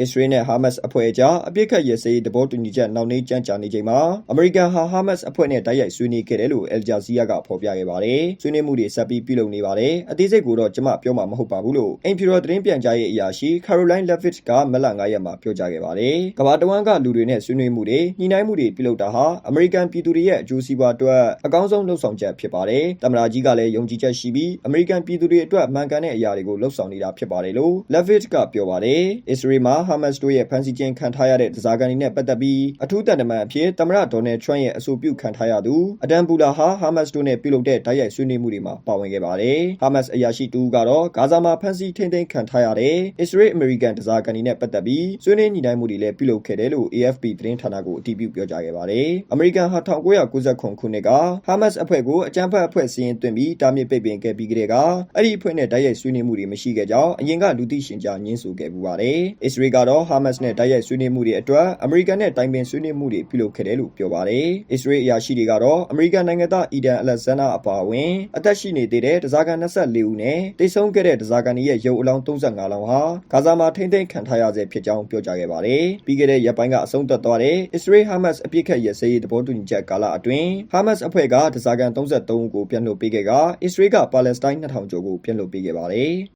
အစ္စရေးနဲ့ ဟာမတ်စ်အဖွဲ့အကြား အပြစ်ခတ်ရစရေး သဘောတူညီချက်နောက်နှေးကြမ်းကြာနေချိန်မှာ အမေရိကန်ဟာ ဟာမတ်စ်အဖွဲ့နဲ့ တိုက်ရိုက်ဆွေးနွေးခဲ့တယ်လို့အယ်ဂျာဇီးယားကဖော်ပြခဲ့ပါတယ်။ဆွေးနွေးမှုတွေ ဆက်ပြီး ပြုလုပ်နေပါတယ်။အသေးစိတ်ကိုတော့ ကျွန်မပြောမှာ မဟုတ်ပါဘူးလို့အင်ဖြူတော် သတင်းပြန်ကြားရေးအရာရှိ Caroline Levitt ကမလ9ရက်မှာ ပြောကြားခဲ့ပါတယ်။ကမ္ဘာတဝန်းက လူတွေနဲ့ ဆွေးနွေးမှုတွေ ညှိနှိုင်းမှုတွေ ပြုလုပ်တာဟာ အမေရိကန်ပြည်သူတွေရဲ့ အကျိုးစီးပွားအတွက် အကောင်းဆုံးလှုပ်ဆောင်ချက် ဖြစ်ပါတယ်။သမ္မတကြီးကလည်း ယုံကြည်ချက်ရှိပြီး အမေရိကန်ပြည်သူတွေအတွက် မှန်ကန်တဲ့အရာတွေကိုလှုပ်ဆောင်နေတာ ဖြစ်ပါတယ်လို့ Levitt က ပြောပါတယ်။အစ္စရေးမှာဟာမတ်စ်တို့ရဲ့ဖမ်းဆီးခြင်းခံထားရတဲ့ဒဇာကန်တွေနဲ့ပတ်သက်ပြီးအထူးတန်တမန်အဖြစ်သမ္မတဒေါ်နယ်ထရန့်ရဲ့အဆိုပြုခံထားရသူအဒမ်ဘူလာဟာဟာမတ်စ်တို့နဲ့ပြုလုပ်တဲ့တိုက်ရိုက်ဆွေးနွေးမှုတွေမှာပါဝင်ခဲ့ပါတယ်။ဟာမတ်စ်အရာရှိတူကတော့ဂါဇာမှာဖမ်းဆီးထိန်းသိမ်းခံထားရတဲ့အစ္စရေးအမေရိကန်ဒဇာကန်တွေနဲ့ပတ်သက်ပြီးဆွေးနွေးညှိနှိုင်းမှုတွေလည်းပြုလုပ်ခဲ့တယ်လို့ AFP သတင်းဌာနကိုအတည်ပြုပြောကြားခဲ့ပါတယ်။အမေရိကန်ဟာ1999ခုနှစ်ကဟာမတ်စ်အဖွဲ့ကိုအကြမ်းဖက်အဖွဲ့စီရင်သွင်းပြီးတားမြစ်ပိတ်ပင်ခဲ့ပြီးကတည်းကအဲ့ဒီအဖွဲ့နဲ့တိုက်ရိုက်ဆွေးနွေးမှုတွေမရှိခဲ့ကြောင်းအရင်ကလူသိရှင်ကြားညှင်းဆိုခဲ့ပူပါတယ်။အစ္စရေးကတော့ ဟာမတ်စ်နဲ့ တိုက်ရိုက်ဆွေးနွေးမှုတွေအတွက် အမေရိကန်နဲ့ တိုင်ပင်ဆွေးနွေးမှုတွေ ပြုလုပ်ခဲ့တယ်လို့ ပြောပါတယ်။အစ္စရေးအရာရှိတွေကတော့ အမေရိကန်နိုင်ငံသား အီဒန်အလက်ဇန်နာအပါအဝင် အသက်ရှိနေသေးတဲ့ဒဇာကန်24ဦးနဲ့တိတ်ဆုံးခဲ့တဲ့ဒဇာကန်ရဲ့ ရုပ်အလောင်း35လောင်းဟာ ဂါဇာမှာ ထိမ့်သိမ်းခံထားရဆဲဖြစ်ကြောင်း ပြောကြားခဲ့ပါတယ်။ပြီးခဲ့တဲ့ရက်ပိုင်းက အဆုံးသတ်သွားတဲ့ အစ္စရေးဟာမတ်စ် အပြစ်ခတ်ရစရေး သဘောတူညီချက်ကာလအတွင်း ဟာမတ်စ်အဖွဲ့ကဒဇာကန်33ဦးကို ပြန်လွှတ်ပေးခဲ့ကအစ္စရေးက ပါလက်စတိုင်း2000ကျော်ကို ပြန်လွှတ်ပေးခဲ့ပါတယ်။